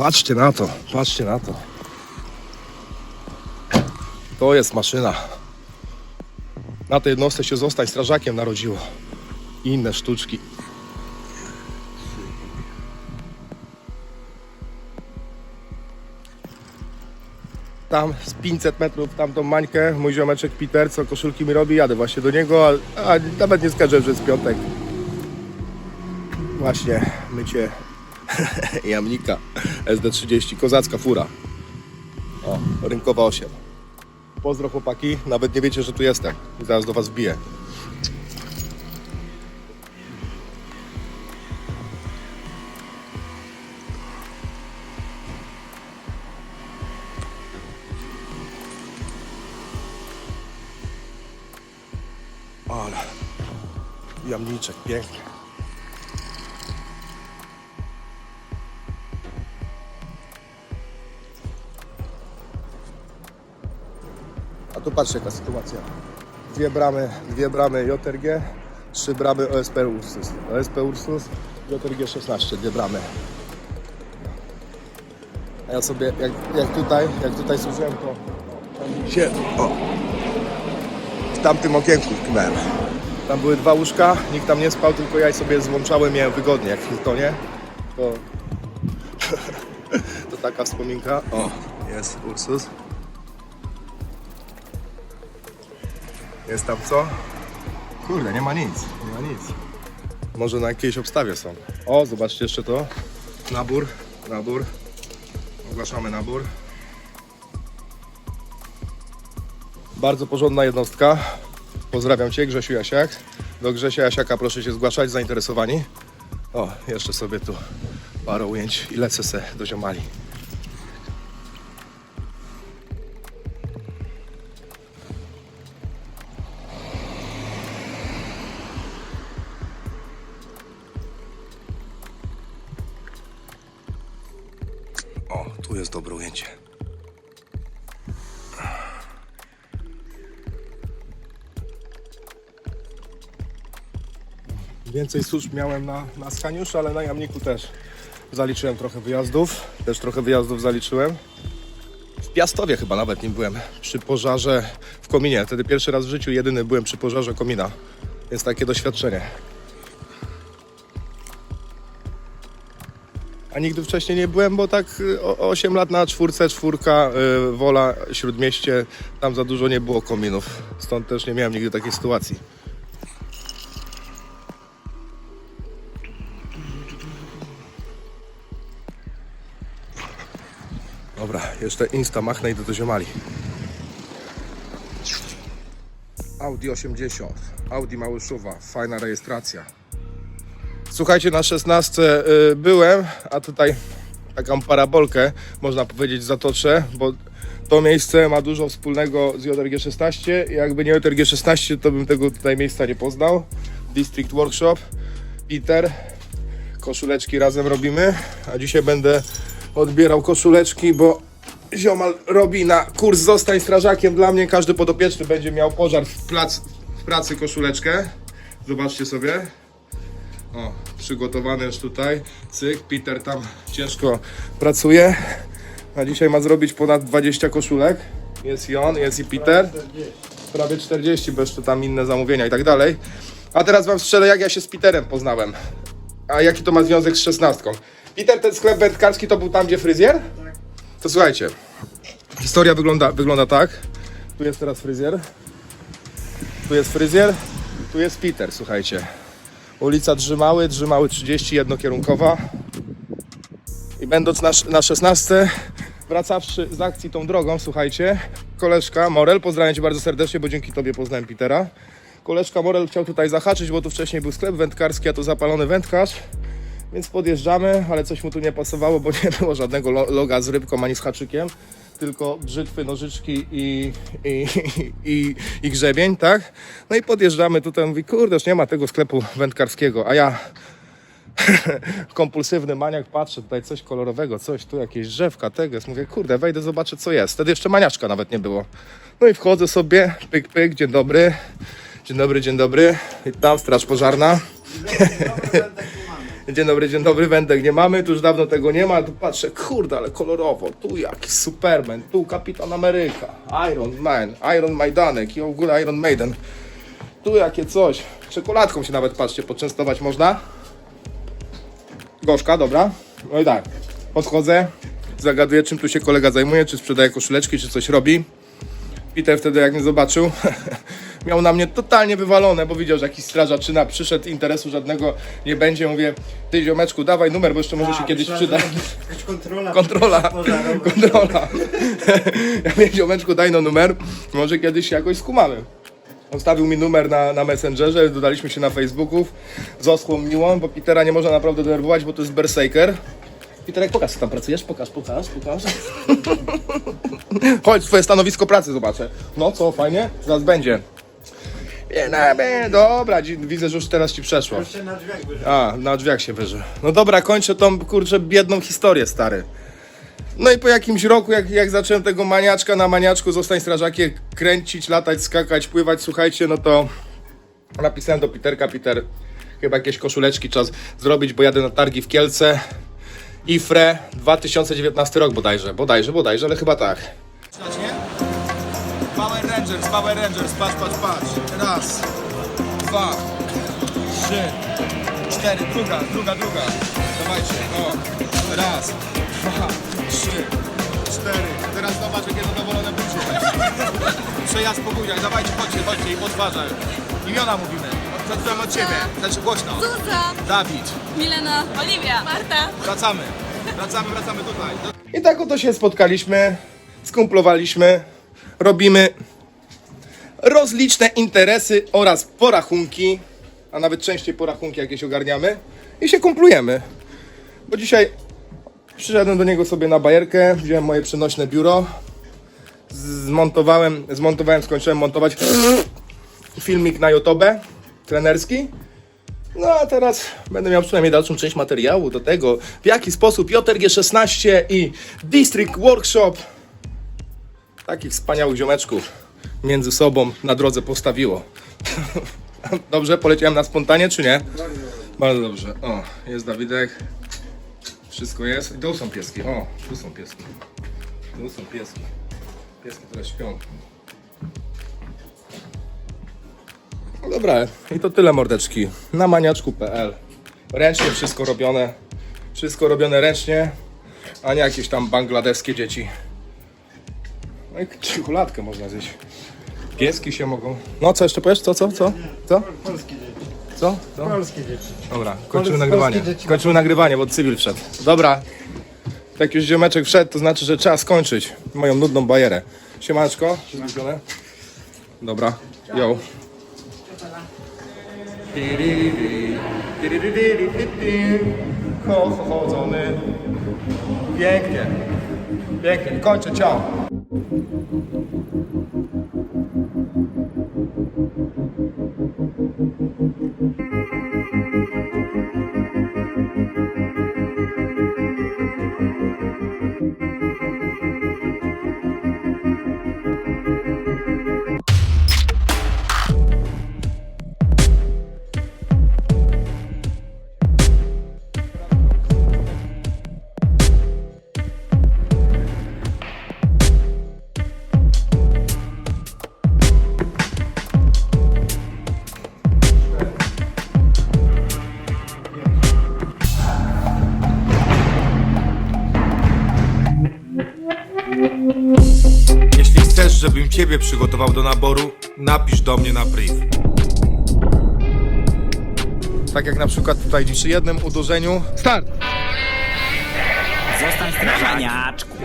Patrzcie na to, patrzcie na to. To jest maszyna. Na tej jednostce się zostać strażakiem narodziło. Inne sztuczki. Tam z 500 metrów tamtą mańkę, mój ziomeczek Peter, co koszulki mi robi, jadę właśnie do niego, a, a nawet nie skażę, że jest piątek. Właśnie, mycie jamnika SD30, kozacka fura. O, rynkowa 8. Pozdro chłopaki, nawet nie wiecie, że tu jestem. Zaraz do was wbiję. Ale jamniczek, pięknie. Patrzcie jaka sytuacja. Dwie bramy, dwie bramy JRG, trzy bramy OSP Ursus. OSP Ursus, JRG 16, dwie bramy. A ja sobie, jak, jak tutaj, jak tutaj służyłem, to się, o, w tamtym okienku tknąłem. Tam były dwa łóżka, nikt tam nie spał, tylko ja sobie złączałem je wygodnie, jak w Hiltonie. To, to taka wspominka. O, jest Ursus. Jest tam co? Kurde, nie ma nic, nie ma nic. Może na jakiejś obstawie są. O, zobaczcie jeszcze to. Nabór, nabór. Ogłaszamy nabór. Bardzo porządna jednostka. Pozdrawiam Cię, Grzesiu Jasiak. Do Grzesia Jasiaka proszę się zgłaszać, zainteresowani. O, jeszcze sobie tu parę ujęć i lecę se do ziomali. Więcej służb miałem na, na Skaniuszu, ale na Jamniku też zaliczyłem trochę wyjazdów. Też trochę wyjazdów zaliczyłem. W Piastowie chyba nawet nie byłem. Przy pożarze w kominie. Wtedy pierwszy raz w życiu jedyny byłem przy pożarze komina. Jest takie doświadczenie. A nigdy wcześniej nie byłem, bo tak y, o- 8 lat na czwórce, czwórka, y, Wola, Śródmieście, tam za dużo nie było kominów. Stąd też nie miałem nigdy takiej sytuacji. Dobra, jeszcze insta machnę i do ziomali. Audi 80, Audi Małyszowa, fajna rejestracja. Słuchajcie, na 16 y, byłem, a tutaj taką parabolkę, można powiedzieć, zatoczę, bo to miejsce ma dużo wspólnego z JRG 16. Jakby nie JRG 16, to bym tego tutaj miejsca nie poznał. District Workshop, Peter, koszuleczki razem robimy, a dzisiaj będę odbierał koszuleczki, bo ziomal robi na kurs Zostań strażakiem dla mnie. Każdy podopieczny będzie miał pożar w, plac, w pracy koszuleczkę. Zobaczcie sobie. O, przygotowany już tutaj. Cyk, Peter tam ciężko pracuje. A dzisiaj ma zrobić ponad 20 koszulek. Jest i on, jest i Peter. Prawie 40, bo jeszcze tam inne zamówienia i tak dalej. A teraz wam strzelę, jak ja się z Peterem poznałem. A jaki to ma związek z szesnastką? Peter, ten sklep wędkarski to był tam, gdzie fryzjer? To słuchajcie. Historia wygląda, wygląda tak. Tu jest teraz fryzjer. Tu jest fryzjer. Tu jest Peter, słuchajcie. Ulica Drzymały, Drzymały 30, jednokierunkowa. I będąc na, na 16, wracawszy z akcji tą drogą, słuchajcie, koleżka Morel, pozdrawiam Cię bardzo serdecznie, bo dzięki Tobie poznałem Petera. Koleżka Morel chciał tutaj zahaczyć, bo tu wcześniej był sklep wędkarski, a to zapalony wędkarz. Więc podjeżdżamy, ale coś mu tu nie pasowało, bo nie było żadnego lo- loga z rybką ani z haczykiem, tylko brzytwy, nożyczki i, i, i, i grzebień, tak? No i podjeżdżamy tutaj, mówi, kurde, już nie ma tego sklepu wędkarskiego, a ja kompulsywny maniak, patrzę tutaj coś kolorowego, coś tu, jakieś drzewka, teges, mówię, kurde, wejdę, zobaczę co jest. Wtedy jeszcze maniaczka nawet nie było. No i wchodzę sobie, pyk, pyk, dzień dobry, dzień dobry, dzień dobry, i tam straż pożarna. Dzień dobry, dzień dobry, wędek nie mamy, tu już dawno tego nie ma, tu patrzę, kurde, ale kolorowo, tu jakiś Superman, tu Kapitan Ameryka, Iron Man, Iron Majdanek i w ogóle Iron Maiden. Tu jakie coś, czekoladką się nawet, patrzcie, poczęstować można. Gorzka, dobra. No i tak, podchodzę, zagaduję, czym tu się kolega zajmuje, czy sprzedaje koszuleczki, czy coś robi. Peter wtedy jak mnie zobaczył, miał na mnie totalnie wywalone, bo widział, że jakiś strażaczyna przyszedł, interesu żadnego nie będzie. Mówię, ty ziomeczku, dawaj numer, bo jeszcze może się kiedyś przyda. Jakaś kontrola. Kontrola, kontrola. Ja mówię, ziomeczku, daj no numer, może kiedyś się jakoś skumamy. Zostawił mi numer na, na Messengerze, dodaliśmy się na Facebooków z oschłą miłą, bo Petera nie można naprawdę denerwować, bo to jest berserker. Peterek, pokaż, co tam pracujesz, pokaż, pokaż, pokaż. Chodź, twoje stanowisko pracy zobaczę. No co, fajnie? Zaraz będzie. Nie, no, be- dobra, dzi- widzę, że już teraz ci przeszło. Się na drzwiach wyżej. A, na drzwiach się wyży. No dobra, kończę tą, kurczę, biedną historię, stary. No i po jakimś roku, jak, jak zacząłem tego maniaczka na maniaczku, zostań strażakiem, kręcić, latać, skakać, pływać, słuchajcie, no to napisałem do Piterka, Peter, chyba jakieś koszuleczki czas zrobić, bo jadę na targi w Kielce. IFRE 2019 rok bodajże, bodajże, bodajże, ale chyba tak. Power Rangers, Power Rangers, patrz, patrz, patrz. Raz, dwa, trzy, cztery, druga, druga, druga. Dawajcie, o. Raz, dwa, trzy, cztery. Teraz zobacz, jakie zadowolone buzie. Przejazd po buziach, dawajcie, chodźcie, chodźcie i podważaj. Imiona mówimy. Zaczynamy od ciebie, znaczy głośno. Zuza, Dawid. Milena, Oliwia, Marta. Wracamy. Wracamy, wracamy tutaj. I tak oto się spotkaliśmy, skumplowaliśmy, robimy rozliczne interesy oraz porachunki, a nawet częściej porachunki jakieś ogarniamy i się kumplujemy. Bo dzisiaj przyszedłem do niego sobie na bajerkę, wziąłem moje przenośne biuro, zmontowałem, zmontowałem, skończyłem montować filmik na YouTube trenerski. No a teraz będę miał przynajmniej dalszą część materiału do tego, w jaki sposób JRG16 i District Workshop takich wspaniałych ziomeczków między sobą na drodze postawiło. Dobrze, poleciałem na spontanie, czy nie? Bardzo dobrze. O, jest Dawidek. Wszystko jest. I tu są pieski. O, tu są pieski. Tu są pieski. Pieski, które śpią. No Dobra, i to tyle mordeczki. Na maniaczku.pl. Ręcznie wszystko robione. Wszystko robione ręcznie, a nie jakieś tam bangladeskie dzieci. No i czekoladkę można zjeść. Pieski się mogą. No co jeszcze powiesz? Co, co, co? Co? Polskie dzieci. Co? co? Polskie dzieci. Dobra, kończymy Polskie nagrywanie. dzieci. Kończymy nagrywanie, bo cywil wszedł. Dobra. Jak już ziomeczek wszedł, to znaczy, że trzeba skończyć moją nudną bajerę. Siemaneczko. Zbliżone. Dobra. Yo. Pięknie. Pięknie. Kończę. Ciao. Żebym Ciebie przygotował do naboru, napisz do mnie na priv. Tak jak na przykład tutaj przy jednym uderzeniu. Start! Zostań strażaniaczku.